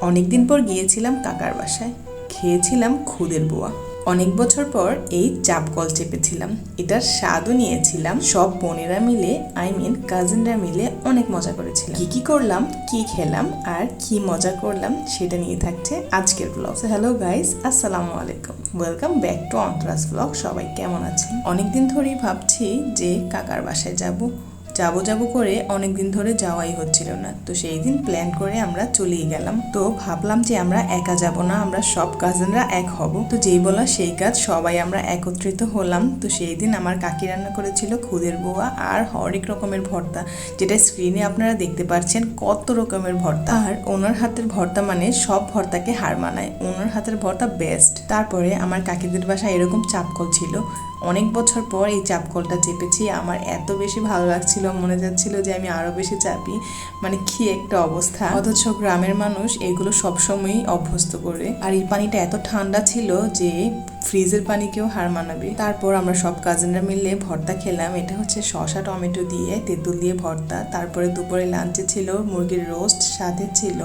অনেকদিন পর গিয়েছিলাম কাকার বাসায়। খেয়েছিলাম খুদের বোয়া। অনেক বছর পর এই চাপ কল চেপেছিলাম। এটার স্বাদও নিয়েছিলাম। সব বোনেরা মিলে আই মিন কাজিনরা মিলে অনেক মজা করেছিলাম। কি কি করলাম, কি খেলাম আর কি মজা করলাম সেটা নিয়ে থাকছে আজকের ব্লগ হ্যালো গাইস আসসালামু আলাইকুম। Welcome back to Antara's vlog সবাই কেমন আছেন? অনেকদিন ধরেই ভাবছি যে কাকার বাসায় যাব। যাব যাব করে অনেক দিন ধরে যাওয়াই হচ্ছিল না। তো সেই দিন প্ল্যান করে আমরা চলেই গেলাম। তো ভাবলাম যে আমরা একা যাব না, আমরা সব কাজিনরা এক হব। তো যেই বলা সেই কাজ, সবাই আমরা একত্রিত হলাম। তো সেই দিন আমার কাকি রান্না করেছিল খুদের বোয়া আর হরেক রকমের ভর্তা, যেটা স্ক্রিনে আপনারা দেখতে পাচ্ছেন কত রকমের ভর্তা। আর ওনার হাতের ভর্তা মানে সব ভর্তাকে হার মানায়। ওনার হাতের ভর্তা বেস্ট তারপরে আমার কাকিদের বাসায় এরকম চাপকল ছিল। অনেক বছর পর এই চাপ কলটা চেপেছি। আমার এত বেশি ভালো লাগছিল, মনে যাচ্ছিল যে আমি আরও বেশি চাপি। মানে কি একটা অবস্থা। অথচ গ্রামের মানুষ এগুলো সবসময়ই অভ্যস্ত করে। আর এই পানিটা এত ঠান্ডা ছিল যে ফ্রিজের পানিকেও হার মানাবে। তারপর আমরা সব কাজিনরা মিলে ভর্তা খেলাম। এটা হচ্ছে শসা, টমেটো দিয়ে, তেঁতুল দিয়ে ভর্তা। তারপরে দুপুরে লাঞ্চে ছিল মুরগির রোস্ট সাথে ছিল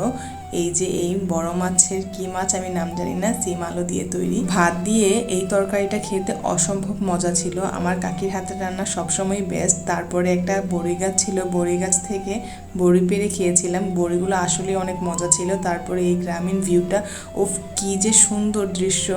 এই যে এই বড় মাছের কি মাছ, আমি নাম জানি না, সিম আলু দিয়ে তৈরি। ভাত দিয়ে এই তরকারিটা খেতে অসম্ভব মজা ছিল। আমার কাকির হাতের রান্না সবসময় বেস্ট তারপরে একটা বড়ি গাছ ছিল। বড়ি গাছ থেকে বড়ি পেরে খেয়েছিলাম। বড়িগুলো আসলে অনেক মজা ছিল। তারপরে এই গ্রামীণ ভিউটা ও কি যে সুন্দর দৃশ্য।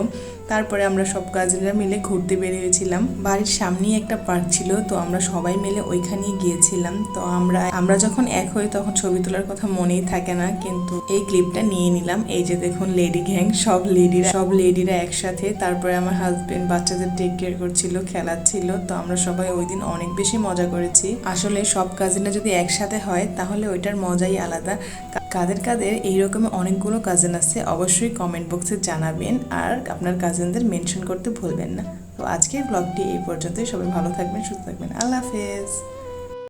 তারপরে আমরা সব কাজিনরা মিলে ঘুরতে বেরিয়েছিলাম বাড়ির সামনেই একটা পার্ক ছিল, তো আমরা সবাই মিলে ওইখানেই গিয়েছিলাম। তো আমরা আমরা যখন এক হই তখন ছবি তোলার কথা মনেই থাকে না, কিন্তু এই ক্লিপটা নিয়ে নিলাম। এই যে দেখুন লেডি গ্যাং, সব লেডিরা সব লেডিরা একসাথে। তারপরে আমার হাজবেন্ড বাচ্চাদের টেক কেয়ার করছিল, খেলাচ্ছিল। তো আমরা সবাই ওই দিন অনেক বেশি মজা করেছি। আসলে সব কাজিনরা যদি একসাথে হয়, তাহলে ওইটার মজাই আলাদা। কাদের কাদের এইরকম অনেকগুলো কাজিন আছে, অবশ্যই কমেন্ট বক্সে জানাবেন। আর আপনার কাজিনদের মেনশন করতে ভুলবেন না। তো আজকের ব্লগটি এই পর্যন্তই। সবাই ভালো থাকবেন, সুস্থ থাকবেন। আল্লাহ হাফেজ।